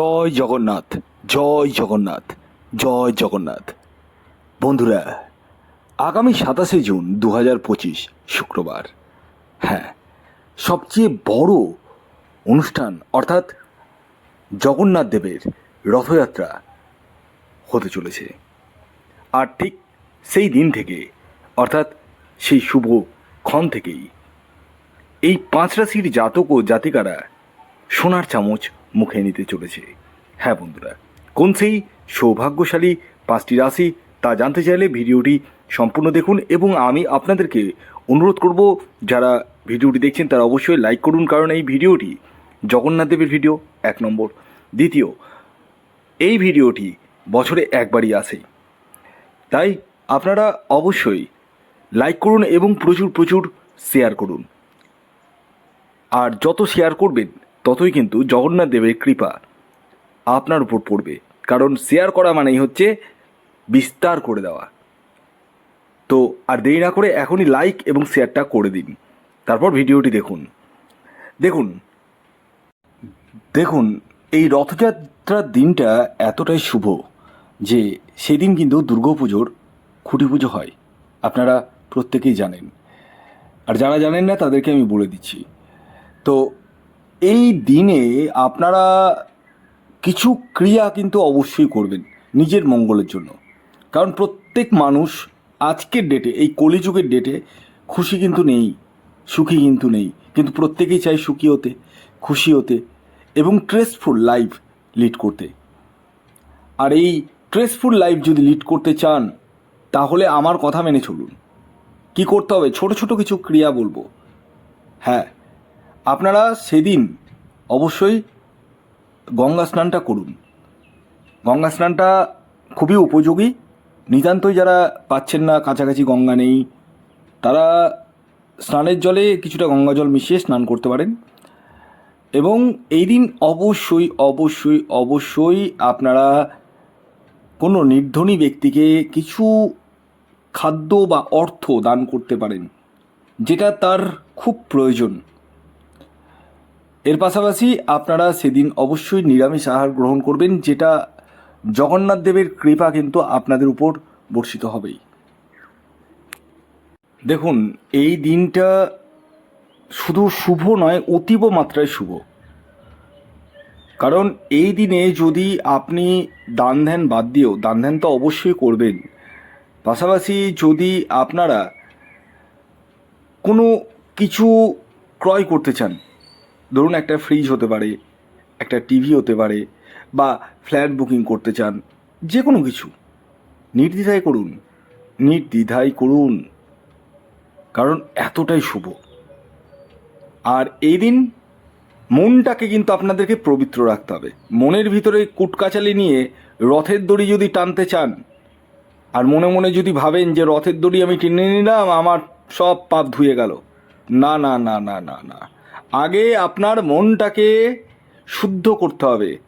জয় জগন্নাথ জয় জগন্নাথ জয় জগন্নাথ। বন্ধুরা, আগামী সাতাশে জুন দু হাজার পঁচিশ শুক্রবার। হ্যাঁ সবচেয়ে বড় অনুষ্ঠান, অর্থাৎ জগন্নাথ দেবের রথযাত্রা হতে চলেছে। আর ঠিক সেই দিন থেকে, অর্থাৎ সেই শুভ ক্ষণ থেকেই, এই পাঁচ রাশির জাতক ও জাতিকারা সোনার চামচ মুখে নিতে চলেছে। হ্যাঁ বন্ধুরা, কোন সেই সৌভাগ্যশালী পাঁচটি রাশি তা জানতে চাইলে ভিডিওটি সম্পূর্ণ দেখুন এবং আমি আপনাদেরকে অনুরোধ করব, যারা ভিডিওটি দেখছেন তারা অবশ্যই লাইক করুন, কারণ এই ভিডিওটি জগন্নাথ দেবের ভিডিও, এক নম্বর। দ্বিতীয়, এই ভিডিওটি বছরে একবারই আসে। তাই আপনারা অবশ্যই লাইক করুন এবং প্রচুর প্রচুর শেয়ার করুন। আর যত শেয়ার করবেন, ততই কিন্তু জগন্নাথ দেবের কৃপা। আপনার উপর পড়বে। কারণ শেয়ার করা মানেই হচ্ছে বিস্তার করে দেওয়া। তো আর দেরি না করে এখনই লাইক এবং শেয়ারটা করে দিন। তারপর ভিডিওটি দেখুন। দেখুন দেখুন, এই রথযাত্রার দিনটা এতটাই শুভ যে সেদিন কিন্তু দুর্গাপুজোর খুঁটি পুজো হয়। আপনারা প্রত্যেকেই জানেন। আর যারা জানেন না তাদেরকে আমি বলে দিচ্ছি। তো এই দিনে আপনারা কিছু ক্রিয়া কিন্তু অবশ্যই করবেন নিজের মঙ্গলের জন্য। কারণ প্রত্যেক মানুষ আজকের ডেটে এই কলিযুগের ডেটে খুশি কিন্তু নেই, সুখী কিন্তু নেই। কিন্তু প্রত্যেকেই চাই সুখী হতে, খুশি হতে এবং ট্রেসফুল লাইফ লিড করতে। আর এই ট্রেসফুল লাইফ যদি লিড করতে চান, তাহলে আমার কথা মেনে চলুন। কি করতে হবে? ছোট ছোট কিছু ক্রিয়া বলব। হ্যাঁ আপনারা সেদিন অবশ্যই গঙ্গা স্নানটা করুন। গঙ্গা স্নানটা খুবই উপযোগী। নিতান্তই যারা পাচ্ছেন না, কাছাকাছি গঙ্গা নেই, তারা স্নানের জলে কিছুটা গঙ্গা জল মিশিয়ে স্নান করতে পারেন। এবং এই দিন অবশ্যই অবশ্যই অবশ্যই আপনারা কোনো নির্ধনী ব্যক্তিকে কিছু খাদ্য বা অর্থ দান করতে পারেন, যেটা তার খুব প্রয়োজন। এর পাশাপাশি আপনারা সেদিন অবশ্যই নিরামিষ আহার গ্রহণ করবেন, যেটা জগন্নাথ দেবের কৃপা কিন্তু আপনাদের উপর বর্ষিত হবেই। দেখুন, এই দিনটা শুধু শুভ নয়, অতীব মাত্রায় শুভ। কারণ এই দিনে যদি আপনি দান ধ্যান বাদ দিয়েও, দান ধ্যান তো অবশ্যই করবেন, পাশাপাশি যদি আপনারা কোনো কিছু ক্রয় করতে চান ধরুন একটা ফ্রিজ হতে পারে, একটা টিভি হতে পারে, বা ফ্ল্যাট বুকিং করতে চান যে কোনো কিছু। নির্দ্বিধায় করুন নির্দ্বিধায় করুন। কারণ এতটাই শুভ। আর এই দিন মনটাকে কিন্তু আপনাদেরকে পবিত্র রাখতে হবে। মনের ভিতরে কুটকাচালি নিয়ে রথের দড়ি যদি টানতে চান, আর মনে মনে যদি ভাবেন যে রথের দড়ি আমি টেনে নিলাম, আমার সব পাপ ধুয়ে গেল। না না না না না না। আগে আপনার মনটাকে শুদ্ধ করতে হবে।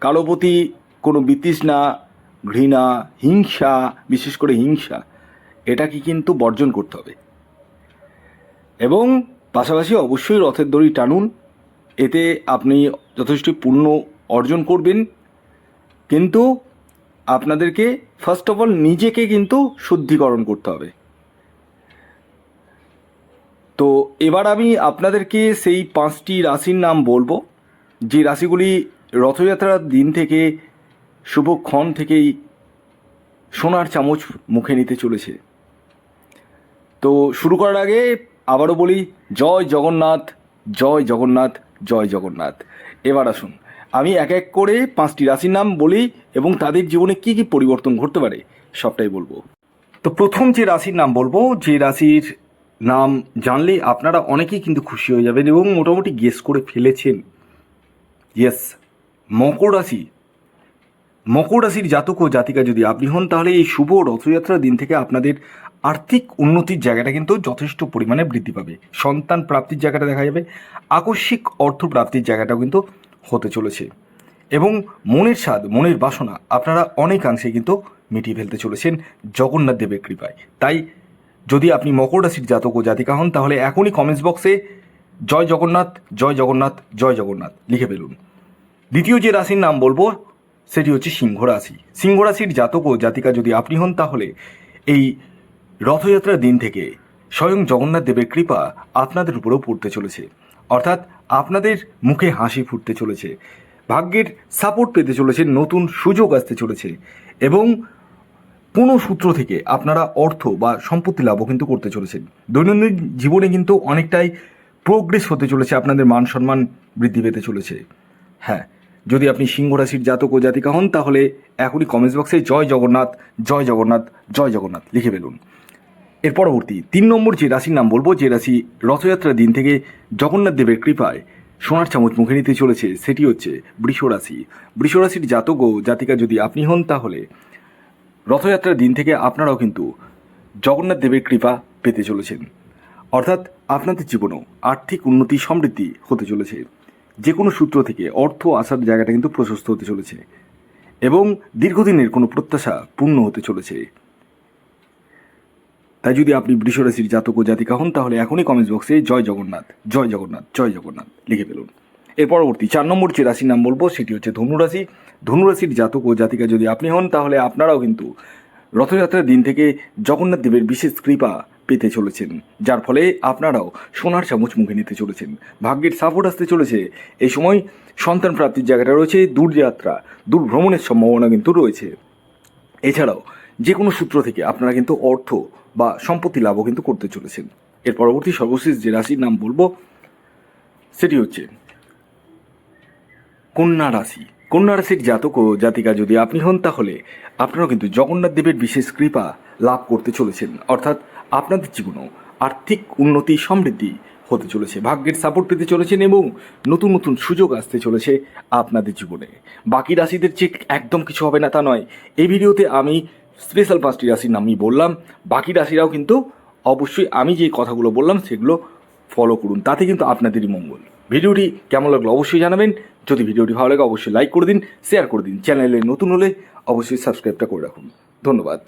কারও প্রতি কোনো বিতৃষ্ণা, ঘৃণা, হিংসা, বিশেষ করে হিংসা, এটাকে কিন্তু বর্জন করতে হবে। এবং পাশাপাশি অবশ্যই রথের দড়ি টানুন। এতে আপনি যথেষ্ট পুণ্য অর্জন করবেন। কিন্তু আপনাদেরকে ফার্স্ট অফ অল নিজেকে কিন্তু শুদ্ধিকরণ করতে হবে। তো এবার আমি আপনাদেরকে সেই পাঁচটি রাশির নাম বলব। যে রাশিগুলি রথযাত্রার দিন থেকে শুভক্ষণ থেকেই সোনার চামচ মুখে নিতে চলেছে। তো শুরু করার আগে আবারও বলি, জয় জগন্নাথ জয় জগন্নাথ জয় জগন্নাথ। এবার আসুন, আমি এক এক করে পাঁচটি রাশির নাম বলি এবং তাদের জীবনে কি কি পরিবর্তন ঘটতে পারে, সবটাই বলব। তো প্রথম যে রাশির নাম বলব, যে রাশির নাম জানলে আপনারা অনেকেই কিন্তু খুশি হয়ে যাবেন এবং মোটামুটি গেস করে ফেলেছেন। ইয়েস মকর রাশি। মকর রাশির জাতক ও জাতিকা যদি আপনি হন, তাহলে এই শুভ রথযাত্রার দিন থেকে আপনাদের আর্থিক উন্নতির জায়গাটা কিন্তু যথেষ্ট পরিমাণে বৃদ্ধি পাবে। সন্তান প্রাপ্তির জায়গাটা দেখা যাবে, আকস্মিক অর্থ প্রাপ্তির জায়গাটাও কিন্তু হতে চলেছে। এবং মনের স্বাদ, মনের বাসনা আপনারা অনেকাংশে কিন্তু মিটিয়ে ফেলতে চলেছেন জগন্নাথ দেবের কৃপায়। তাই যদি আপনি মকর রাশির জাতক ও জাতিকা হন, তাহলে এখনই কমেন্টস বক্সে জয় জগন্নাথ জয় জগন্নাথ জয় জগন্নাথ লিখে ফেলুন। দ্বিতীয় যে রাশির নাম বলব, সেটি হচ্ছে সিংহ রাশি। সিংহ রাশির জাতক ও জাতিকা যদি আপনি হন, তাহলে এই রথযাত্রার দিন থেকে স্বয়ং জগন্নাথ দেবের কৃপা আপনাদের উপরেও পড়তে চলেছে। অর্থাৎ আপনাদের মুখে হাসি ফুটতে চলেছে। ভাগ্যের সাপোর্ট পেতে চলেছে, নতুন সুযোগ আসতে চলেছে। এবং কোনো সূত্র থেকে আপনারা অর্থ বা সম্পত্তি লাভও কিন্তু করতে চলেছেন। দৈনন্দিন জীবনে কিন্তু অনেকটাই প্রোগ্রেস হতে চলেছে, আপনাদের মান সম্মান বৃদ্ধি পেতে চলেছে। হ্যাঁ যদি আপনি সিংহ রাশির জাতক ও জাতিকা হন, তাহলে এখনই কমেন্টস বক্সে জয় জগন্নাথ জয় জগন্নাথ জয় জগন্নাথ লিখে ফেলুন। এর পরবর্তী তিন নম্বর যে রাশির নাম বলব, যে রাশি রথযাত্রার দিন থেকে জগন্নাথ দেবের কৃপায় সোনার চামচ মুখে নিতে চলেছে, সেটি হচ্ছে বৃষ রাশি বৃষ রাশির জাতক ও জাতিকা যদি আপনি হন, তাহলে রথযাত্রার দিন থেকে আপনারাও কিন্তু জগন্নাথ দেবের কৃপা পেতে চলেছেন। অর্থাৎ আপনাদের জীবনেও আর্থিক উন্নতি, সমৃদ্ধি হতে চলেছে। যে কোনো সূত্র থেকে অর্থ আসার জায়গাটা কিন্তু প্রশস্ত হতে চলেছে এবং দীর্ঘদিনের কোনো প্রত্যাশা পূর্ণ হতে চলেছে। তাই যদি আপনি বৃষরাশির জাতক ও জাতিকা হন, তাহলে এখনই কমেন্টস বক্সে জয় জগন্নাথ জয় জগন্নাথ জয় জগন্নাথ লিখে ফেলুন। এর পরবর্তী চার নম্বর যে রাশির নাম বলব, সেটি হচ্ছে ধনুরাশি ধনুরাশির জাতক ও জাতিকা যদি আপনি হন, তাহলে আপনারাও কিন্তু রথযাত্রার দিন থেকে জগন্নাথ দেবের বিশেষ কৃপা পেতে চলেছেন। যার ফলে আপনারাও সোনার চামচ মুখে নিতে চলেছেন। ভাগ্যের সাপোর্ট আসতে চলেছে। এই সময় সন্তান প্রাপ্তির জায়গাটা রয়েছে, দূরযাত্রা দূর ভ্রমণের সম্ভাবনা কিন্তু রয়েছে। এছাড়াও যে কোনো সূত্র থেকে আপনারা কিন্তু অর্থ বা সম্পত্তি লাভও কিন্তু করতে চলেছেন। এর পরবর্তী সর্বশেষ যে রাশির নাম বলব, সেটি হচ্ছে কন্যা রাশি। কন্যা রাশির জাতক ও জাতিকা যদি আপনি হন, তাহলে আপনারাও কিন্তু জগন্নাথ দেবের বিশেষ কৃপা লাভ করতে চলেছেন। অর্থাৎ আপনাদের জীবনেও আর্থিক উন্নতি সমৃদ্ধি হতে চলেছে, ভাগ্যের সাপোর্ট পেতে চলেছেন এবং নতুন নতুন সুযোগ আসতে চলেছে আপনাদের জীবনে। বাকি রাশিদের চেয়ে একদম কিছু হবে না, তা নয়। এই ভিডিওতে আমি স্পেশাল পাঁচটি রাশির নামই বললাম। বাকি রাশিরাও কিন্তু অবশ্যই আমি যে কথাগুলো বললাম, সেগুলো ফলো করুন। তাতে কিন্তু আপনাদেরই মঙ্গল। ভিডিওটি কেমন লাগল অবশ্যই জানাবেন। যদি ভিডিওটি ভালো লাগে, অবশ্যই লাইক করে দিন শেয়ার করে দিন। চ্যানেলে নতুন হলে অবশ্যই সাবস্ক্রাইবটা করে রাখুন। ধন্যবাদ।